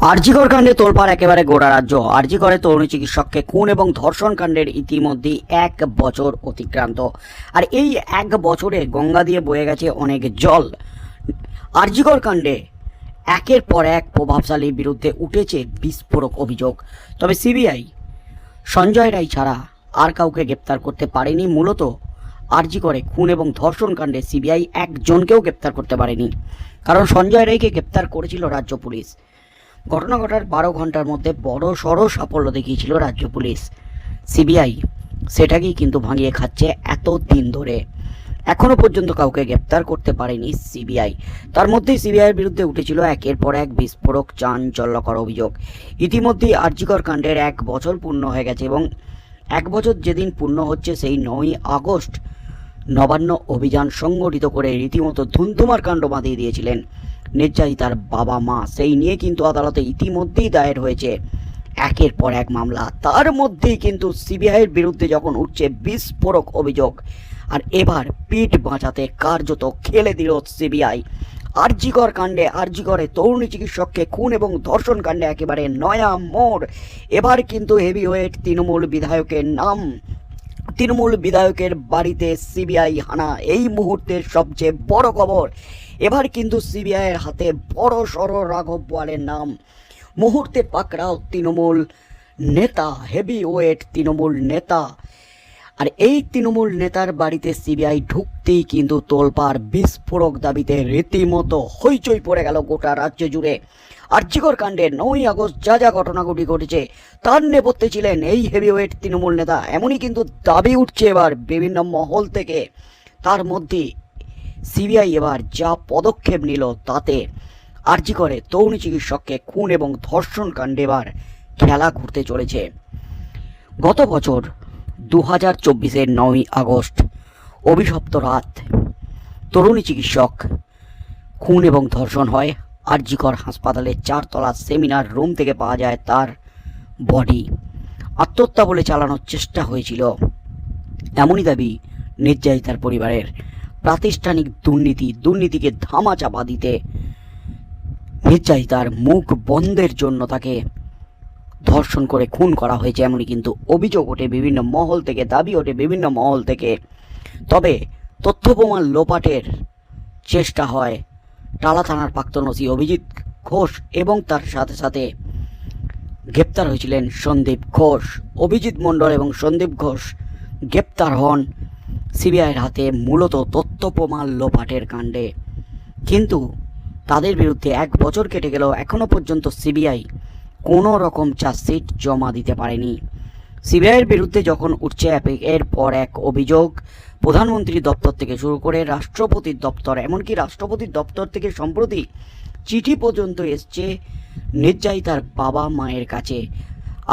আরজিকর কাণ্ডে তোলপাড় একেবারে গোড়া রাজ্য। আরজিকরে তরুণী চিকিৎসককে খুন এবং ধর্ষণ কাণ্ডের ইতিমধ্যেই এক বছর অতিক্রান্ত। আর এই এক বছরে গঙ্গা দিয়ে বয়ে গেছে অনেক জল। আরজিকর কাণ্ডে একের পর এক প্রভাবশালীর বিরুদ্ধে উঠেছে বিস্ফোরক অভিযোগ। তবে সিবিআই সঞ্জয় রায় ছাড়া আর কাউকে গ্রেপ্তার করতে পারেনি। মূলত আরজি করে খুন এবং ধর্ষণ কাণ্ডে সিবিআই একজনকেও গ্রেপ্তার করতে পারেনি। কারণ সঞ্জয় রায়কে গ্রেপ্তার করেছিল রাজ্য পুলিশ। ঘটনা ঘটার বারো ঘণ্টার মধ্যে বড় সড় সাফল্য দেখিয়েছিল রাজ্য পুলিশ। সিবিআই সেটাকেই কিন্তু ভাঙিয়ে খাচ্ছে এত দিন ধরে। এখনও পর্যন্ত কাউকে গ্রেপ্তার করতে পারেনি সিবিআই। তার মধ্যে সিবিআইয়ের বিরুদ্ধে উঠেছিল একের পর এক বিস্ফোরক চাঞ্চল্যকর অভিযোগ। ইতিমধ্যেই আর্যিকর কাণ্ডের এক বছর পূর্ণ হয়ে গেছে এবং এক বছর যেদিন পূর্ণ হচ্ছে সেই নয়ই আগস্ট নবান্ন অভিযান সংগঠিত করে রীতিমতো ধুমধুমার কাণ্ড বাঁধিয়ে দিয়েছিলেন নির্যাতিতার বাবা মা, সেই নিয়ে কিন্তু আদালতে ইতিমধ্যেই দায়ের হয়েছে। একের পর এক মামলা, তার মধ্যেই কিন্তু সিবিআইয়ের বিরুদ্ধে যখন উঠছে বিস্ফোরক অভিযোগ। আর এবার পিঠ বাঁচাতে কার্যত খেলে দিল সিবিআই। আরজিকর কাণ্ডে, আরজিকরে তরুণী চিকিৎসককে খুন এবং ধর্ষণ কাণ্ডে একেবারে নয়া মোড়। এবার কিন্তু হেভিওয়েট তৃণমূল বিধায়কের নাম তৃণমূল বিধায়কের বাড়িতে সিবিআই হানা, এই মুহূর্তের সবচেয়ে বড় খবর। এবার কিন্তু সিবিআইয়ের হাতে বড় সড় রাঘব বোয়ালের নাম। মুহূর্তে পাকড়াও তৃণমূল নেতা হেভি ওয়েট তৃণমূল নেতা। আর এই তৃণমূল নেতার বাড়িতে সিবিআই ঢুকতেই কিন্তু তোলপাড় বিস্ফোরক দাবিতে রীতিমতো হইচই পড়ে গেল গোটা রাজ্য জুড়ে। আর্যিকর কাণ্ডে নয় আগস্ট যা যা ঘটনাগুলি ঘটেছে, তার নেপথ্যে ছিলেন এই হেভিওয়েট তৃণমূল নেতা। এমনই কিন্তু দাবি উঠছে এবার বিভিন্ন মহল থেকে। তার মধ্যে সিবিআই এবার যা পদক্ষেপ নিল তাতে। আর্জি করে তরুণী চিকিৎসককে খুন এবং ধর্ষণ কাণ্ডে এবার খেলা ঘুরতে চলেছে। গত বছর দু হাজার চব্বিশের নয়ই আগস্ট অভিশপ্ত রাত, তরুণী চিকিৎসক খুন এবং ধর্ষণ হয়। আরজিকর হাসপাতালের চারতলা সেমিনার রুম থেকে পাওয়া যায় তার বডি। আত্মহত্যা বলে চালানোর চেষ্টা হয়েছিল। এমনই দাবি নির্যাতিতার পরিবারের। প্রাতিষ্ঠানিক দুর্নীতি, দুর্নীতিকে ধামা চাপা দিতে নির্যাতিতার মুখ বন্ধের জন্য তাকে ধর্ষণ করে খুন করা হয়েছে এমনই কিন্তু অভিযোগ ওঠে বিভিন্ন মহল থেকে, দাবি ওঠে বিভিন্ন মহল থেকে। তবে তথ্য প্রমাণ লোপাটের চেষ্টা হয় টালা থানার প্রাক্তন ওসি অভিজিৎ ঘোষ এবং তার সাথে সাথে গ্রেপ্তার হয়েছিলেন সন্দীপ ঘোষ। অভিজিৎ মণ্ডল এবং সন্দীপ ঘোষ গ্রেপ্তার হন সিবিআইয়ের হাতে মূলত তথ্য প্রমাণ লোপাটের কাণ্ডে। কিন্তু তাদের বিরুদ্ধে এক বছর কেটে গেলেও এখনও পর্যন্ত সিবিআই কোনো রকম চার্জশিট জমা দিতে পারেনি। সিবিআইয়ের বিরুদ্ধে যখন উঠছে এর পর এক অভিযোগ প্রধানমন্ত্রী দপ্তর থেকে শুরু করে রাষ্ট্রপতির দপ্তর, এমনকি রাষ্ট্রপতির দপ্তর থেকে সম্প্রতি চিঠি পর্যন্ত এসছে নির্যাতিতার বাবা মায়ের কাছে।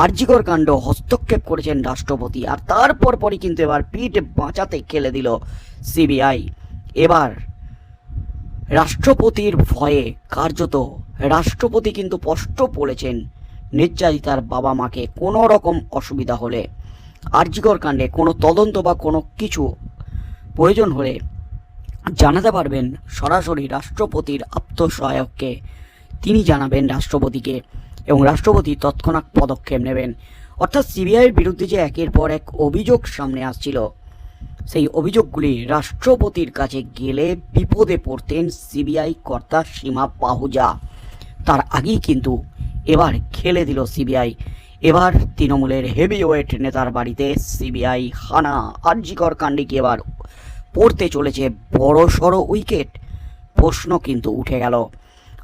আরজিকর কাণ্ড হস্তক্ষেপ করেছেন রাষ্ট্রপতি, আর তারপর পরই কিন্তু এবার পিঠ বাঁচাতে খেলে দিল সিবিআই। এবার রাষ্ট্রপতির ভয়ে কার্যত রাষ্ট্রপতি কিন্তু স্পষ্ট বলেছেন নির্যাতিতার বাবা মাকে। কোনো রকম অসুবিধা হলে আরজিকর কাণ্ডে কোনো তদন্ত বা কোনো কিছু প্রয়োজন হলে জানাতে পারবেন সরাসরি রাষ্ট্রপতির আত্মসহায়ককে। তিনি জানাবেন রাষ্ট্রপতিকে এবং রাষ্ট্রপতি তৎক্ষণাৎ পদক্ষেপ নেবেন। অর্থাৎ সিবিআইয়ের বিরুদ্ধে যে একের পর এক অভিযোগ সামনে আসছিল, সেই অভিযোগগুলি রাষ্ট্রপতির কাছে গেলে বিপদে পড়তেন সিবিআই কর্তা সীমা পাহুজা তার আগেই কিন্তু এবার খেলে দিল সিবিআই। এবার তৃণমূলের হেভিওয়েট নেতার বাড়িতে সিবিআই হানা। আর্জিকর কাণ্ডে কি এবার পড়তে চলেছে বড় সড়ো উইকেট। প্রশ্ন কিন্তু উঠে গেল।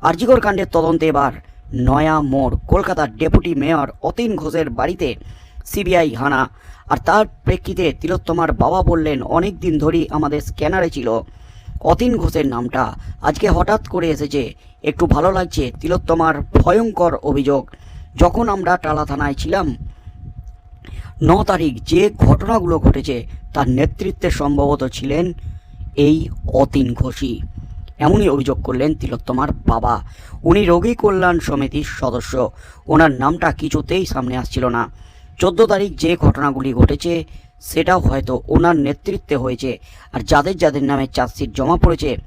আর্জিকর কাণ্ডের তদন্তে এবার নয়া মোড়। কলকাতার ডেপুটি মেয়র অতীন ঘোষের বাড়িতে সিবিআই হানা। আর তার প্রেক্ষিতে তিলোত্তমার বাবা বললেন, অনেক দিন ধরেই আমাদের স্ক্যানারে ছিল অতীন ঘোষের নামটা। আজকে হঠাৎ করে এসেছে। একটু ভালো লাগছে। তিলোত্তমার ভয়ঙ্কর অভিযোগ। যখন আমরা টালা থানায় ছিলাম ন তারিখ যে ঘটনাগুলো ঘটেছে, তার নেতৃত্বে সম্ভবত ছিলেন এই অতীন ঘোষী। এমনই অভিযোগ করলেন তিলোত্তমার বাবা। উনি রোগী কল্যাণ সমিতির সদস্য। ওনার নামটা কিছুতেই সামনে আসছিল না। চোদ্দ তারিখ যে ঘটনাগুলি ঘটেছে, সেটাও হয়তো ওনার নেতৃত্বে হয়েছে। আর যাদের যাদের নামে চার্জশিট জমা পড়েছে,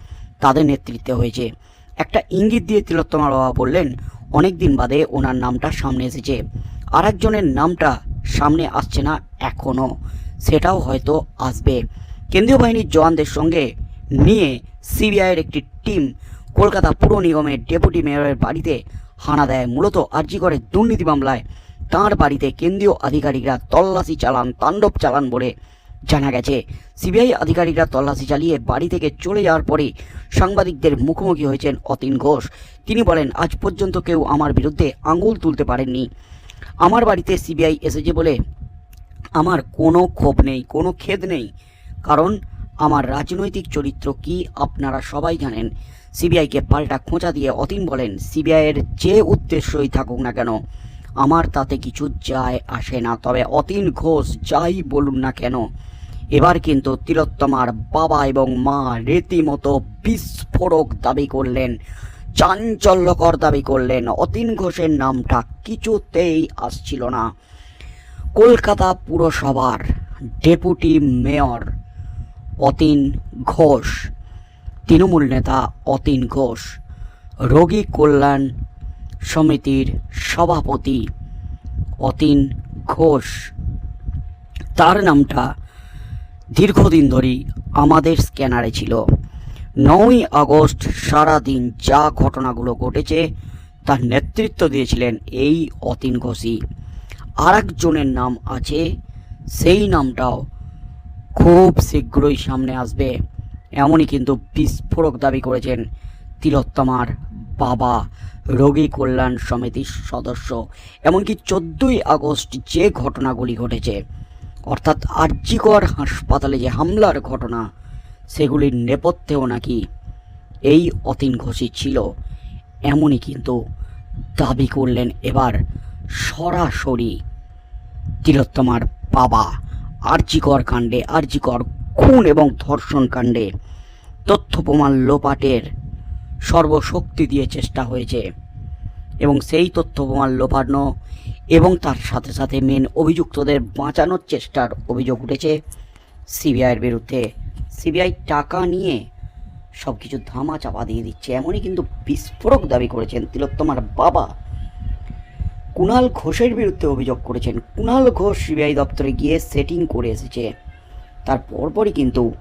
তাদের নেতৃত্বে হয়েছে। একটা ইঙ্গিত দিয়ে তিলোত্তমার বাবা বললেন, অনেক দিন বাদে ওনার নামটা সামনে এসেছে। আর একজনের নামটা সামনে আসছে না এখনও সেটাও হয়তো আসবে। কেন্দ্রীয় বাহিনীর জওয়ানদের সঙ্গে নিয়ে সিবিআইয়ের একটি টিম কলকাতা পুর নিগমের ডেপুটি মেয়রের বাড়িতে হানা দেয়। মূলত আর্জি করে দুর্নীতি মামলায়। তাঁর বাড়িতে কেন্দ্রীয় আধিকারিকরা তল্লাশি চালান, তাণ্ডব চালান বলে জানা গেছে। সিবিআই আধিকারিকরা তল্লাশি চালিয়ে বাড়ি থেকে চলে যাওয়ার পরে সাংবাদিকদের মুখোমুখি হয়েছেন অতীন ঘোষ। তিনি বলেন, আজ পর্যন্ত কেউ আমার বিরুদ্ধে আঙুল তুলতে পারেননি। আমার বাড়িতে সিবিআই এসেছে বলে আমার কোনো ক্ষোভ নেই, কোনো খেদ নেই। কারণ আমার রাজনৈতিক চরিত্র কি আপনারা সবাই জানেন। সিবিআইকে পাল্টা খোঁচা দিয়ে অতীন বলেন সিবিআইয়ের যে উদ্দেশ্যই থাকুক না কেন, আমার তাতে কিছু যায় আসে না। তবে অতীন ঘোষ যাই বলুন না কেন, এবার কিন্তু তিলোত্তমার বাবা এবং মা রীতিমতো বিস্ফোরক দাবি করলেন। চাঞ্চল্যকর দাবি করলেন অতীন ঘোষের নামটা কিছুতেই আসছিল না। কলকাতা পুরসভার ডেপুটি মেয়র অতীন ঘোষ, তৃণমূল নেতা অতীন ঘোষ, রোগী কল্যাণ সমিতির সভাপতি অতীন ঘোষ। তার নামটা দীর্ঘদিন ধরেই আমাদের স্ক্যানারে ছিল। নয়ই আগস্ট সারাদিন যা ঘটনাগুলো ঘটেছে, তার নেতৃত্ব দিয়েছিলেন এই অতীন ঘোষই আর একজনের নাম আছে, সেই নামটাও খুব শীঘ্রই সামনে আসবে। এমনই কিন্তু বিস্ফোরক দাবি করেছেন তিলোত্তমার বাবা, রোগী কল্যাণ সমিতির সদস্য। এমনকি চোদ্দোই আগস্ট যে ঘটনাগুলি ঘটেছে, অর্থাৎ আর্যিকর হাসপাতালে যে হামলার ঘটনা সেগুলির নেপথ্যেও নাকি এই অতীন ঘোষই ছিল। এমনই কিন্তু দাবি করলেন এবার সরাসরি তিলোত্তমার বাবা আর্যিকর কাণ্ডে আর্যিকর খুন এবং ধর্ষণ কাণ্ডে তথ্য প্রমাণ লোপাটের সর্বশক্তি দিয়ে চেষ্টা হয়েছে এবং সেই তথ্য প্রমাণ লোপানো এবং তার সাথে সাথে মেন অভিযুক্তদের বাঁচানোর চেষ্টার অভিযোগ উঠেছে। সিবিআইয়ের বিরুদ্ধে সিবিআই টাকা নিয়ে সব কিছু ধামা চাপা দিয়ে দিচ্ছে। এমনই কিন্তু বিস্ফোরক দাবি করেছেন তিলোত্তমার বাবা। কুণাল ঘোষের বিরুদ্ধে অভিযোগ করেছেন। কুণাল ঘোষ সিবিআই দপ্তরে গিয়ে সেটিং করে এসেছে। তার পরপরই কিন্তু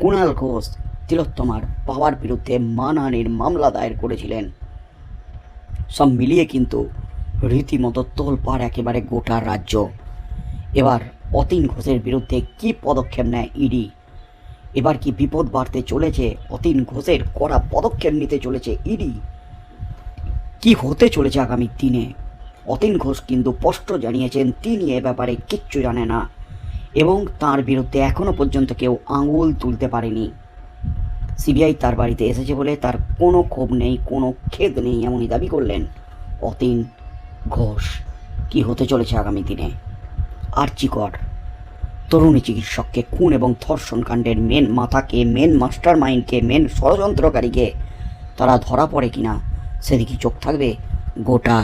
কুণাল ঘোষ তিলোত্তমার বাবার বিরুদ্ধে মানহানির মামলা দায়ের করেছিলেন। সব মিলিয়ে কিন্তু রীতিমতো তোলপাড় একেবারে গোটা রাজ্য। এবার অতীন ঘোষের বিরুদ্ধে কি পদক্ষেপ নেয় ইডি? এবার কি বিপদ বাড়তে চলেছে? অতীন ঘোষের কড়া পদক্ষেপ নিতে চলেছে ইডি। কি হতে চলেছে আগামী দিনে? অতীন ঘোষ কিন্তু স্পষ্ট জানিয়েছেন, তিনি এ ব্যাপারে কিচ্ছু জানে না এবং তার বিরুদ্ধে এখনও পর্যন্ত কেউ আঙুল তুলতে পারেনি। সিবিআই তার বাড়িতে এসেছে বলে তার কোনো ক্ষোভ নেই, কোনো খেদ নেই, এমনই দাবি করলেন অতীন ঘোষ। কি হতে চলেছে আগামী দিনে? আর্চিকর তরুণী চিকিৎসককে খুন এবং ধর্ষণ কাণ্ডের মেন মাথাকে মেন মাস্টার মাইন্ডকে মেন ষড়যন্ত্রকারীকে তারা ধরা পড়ে কিনা সেদিকে চোখ থাকবে গোটা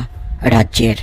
রাজ্যের